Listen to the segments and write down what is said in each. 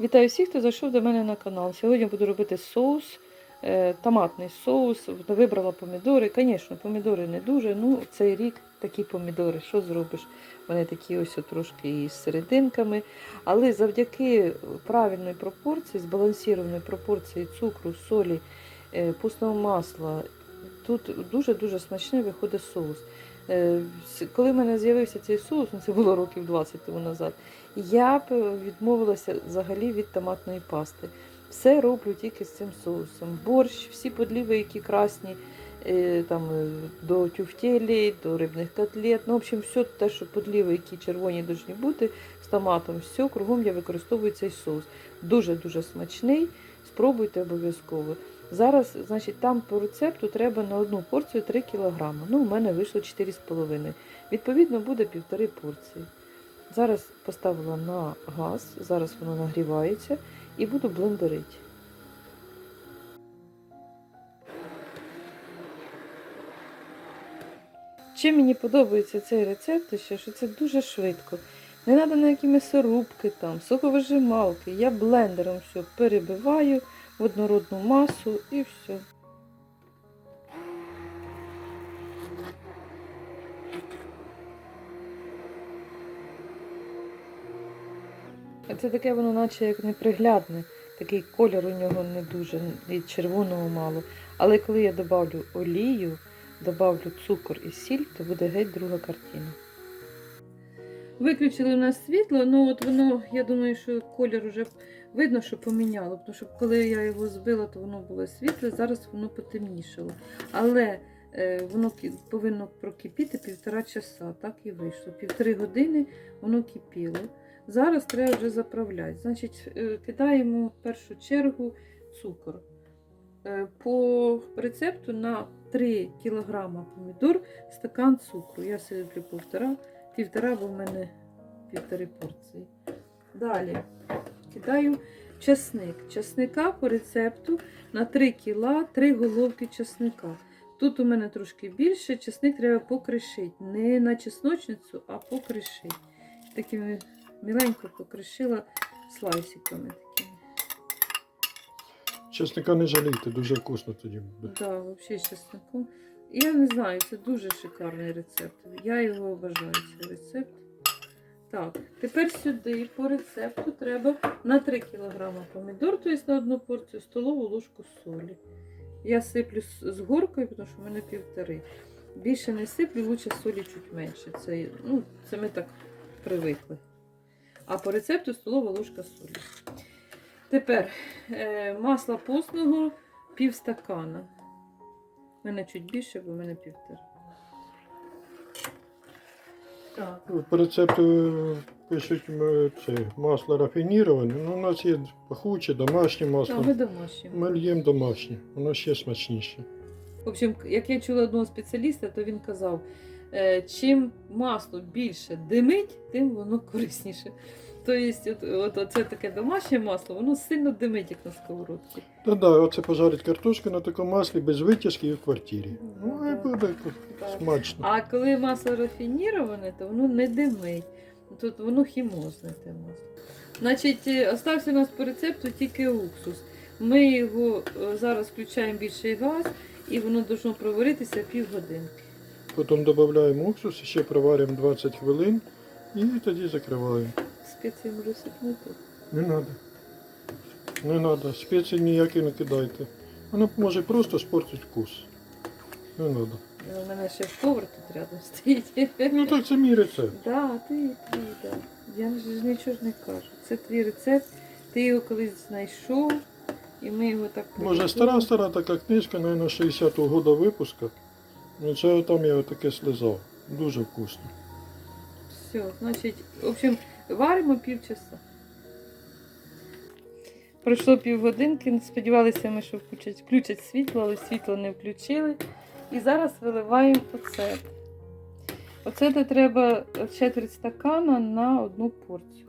Вітаю всіх, хто зайшов до мене на канал. Сьогодні буду робити соус, е, томатний соус. Вибрала помідори. Звісно, помідори не дуже. Ну, цей рік такі помідори. Що зробиш? Вони такі ось трошки із серединками. Але завдяки правильної пропорції, збалансованої пропорції цукру, солі, е, постного масла, тут дуже-дуже смачний виходить соус. Е, Коли в мене з'явився цей соус, ну це було років 20 тому назад, я б відмовилася взагалі від томатної пасти. Все роблю тільки з цим соусом. Борщ, всі подліви, які красні, е, там, е, до тюфтелі, до рибних котлет. Ну, в общем, все те, що подліви, які червоні повинні бути з томатом, все, кругом я використовую цей соус. Дуже-дуже смачний. Спробуйте обов'язково. Зараз, значить, там по рецепту треба на одну порцію 3 кг. Ну, у мене вийшло 4,5. Відповідно, буде півтори порції. Зараз поставила на газ, зараз воно нагрівається і буду блендерити. Чим мені подобається цей рецепт, що це дуже швидко. Не треба ніякі м'ясорубки, там, соковижималки. Я блендером все перебиваю в однородну масу і все. Це таке воно наче як неприглядне. Такий колір у нього не дуже, і червоного мало. Але коли я додавлю олію, додавлю цукор і сіль, то буде геть друга картина. Виключили у нас світло, ну от воно, я думаю, що колір вже видно, що поміняло. Тому що коли я його збила, то воно було світле, зараз воно потемнішало. Але е, воно повинно прокипіти півтора часа. Так і вийшло. Півтори години воно кипіло. Зараз треба вже заправляти. Значить, е, кидаємо в першу чергу цукор. Е, По рецепту на 3 кг помідор стакан цукру. Я сиплю півтора, півтора, бо в мене півтори порції. Далі кидаю часник. Часника по рецепту на 3 кг 3 головки часника. Тут у мене трошки більше, часник треба покришити. Не на чесночницю, а покришити. Такими міленько покришила слайсиками такими. Чесника не жалійте, дуже вкусно тоді буде. Да, взагалі з чесником. Я не знаю, це дуже шикарний рецепт. Я його обожаю, цей рецепт. Так, тепер сюди по рецепту треба на 3 кг помідор, тобто на одну порцію столову ложку солі. Я сиплю з горкою, тому що в мене півтори. Більше не сиплю, лучше солі чуть менше. Це, ну, це ми так привикли. А по рецепту столова ложка солі. Тепер е, масла постного пів стакана. У мене чуть більше, бо в мене півтора. Так. Ну, По рецепту пишуть м, це, масло рафініроване. Ну, у нас є пахуче, домашнє А масло. ви домашні. Ми л'ємо домашнє, воно ще смачніше. В общем, як я чула одного спеціаліста, то він казав, е, чим масло більше димить, тим воно корисніше. Тобто, це таке домашнє масло, воно сильно димить, як на сковородці. Та да, оце пожарить картошку на такому маслі без витяжки і в квартирі. Ну, і буде Так. смачно. А коли масло рафініроване, то воно не димить. Тут воно хімозне те масло. Значить, е, остався у нас по рецепту тільки уксус. Ми його е, зараз включаємо більший газ і воно должно проваритися півгодинки. Потім додаємо уксус, ще проваримо 20 хвилин і тоді закриваємо. Спеції можу сипнути. Не треба. Не треба. Спеції ніякі не кидайте. Воно може просто спортити вкус. Не треба. У мене ще повар тут рядом стоїть. Ну так це мій рецепт. Да, ти, ти, да. Я ж нічого ж не кажу. Це твій рецепт, ти його колись знайшов, і ми його так Може стара стара така книжка, наверное, 60-го года випуска. Ну це там я таке слизав. Дуже вкусно. Все, значить, в общем, варимо півчаса. Пройшло півгодинки, сподівалися ми, що включать, включать світло, але світло не включили. І зараз виливаємо оцет. Оцету треба четверть стакана на одну порцію.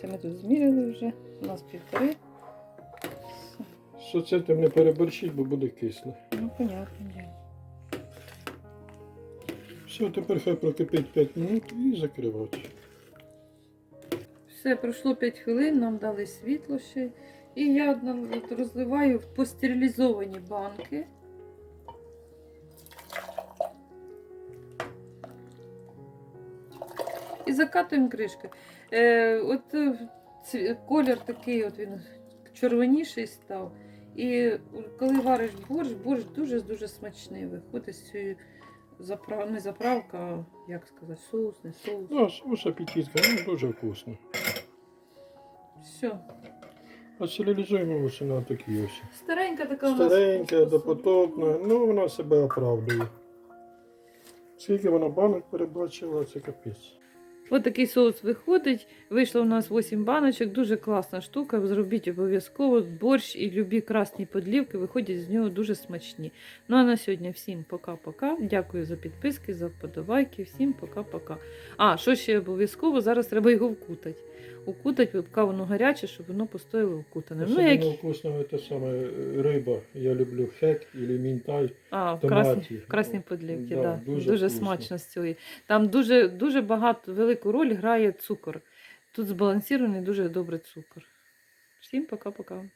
Це ми тут зміряли вже. У нас півтори. Що це тим не переборщіть, бо буде кисле. Ну, понятно. Все, тепер хай прокипить 5 минут і закривати. Все, пройшло 5 хвилин, нам дали світло ще. І я розливаю в постерилізовані банки. І закатуємо кришки. Е, от е, колір такий, от він червоніший став. І коли вариш борщ, борщ дуже-дуже смачний. Виходить заправ... не заправка, а як сказати, соус, не соус. Ну, соус апетитка, ну дуже вкусно. Все. А стерилізуємо ось на такі ось. Старенька така у нас. Старенька, допотопна, ну вона себе оправдує. Скільки вона банок перебачила, це капець. Ось такий соус виходить. Вийшло у нас 8 баночок, дуже класна штука. Зробіть обов'язково борщ і любі красні подлівки виходять з нього дуже смачні. Ну а на сьогодні всім пока-пока. Дякую за підписки, за вподобайки. Всім пока-пока. А, що ще обов'язково? Зараз треба його вкутати. Укутать, поки воно гаряче, щоб воно постояло укутане. Ну, як... вкусного це саме е, риба. Я люблю хек і мінтай. А, в красній, в красній подлівці, Да, да, дуже Дуже, смачно з цієї. Там дуже, дуже багато, велику роль грає цукор. Тут збалансований дуже добрий цукор. Всім пока-пока.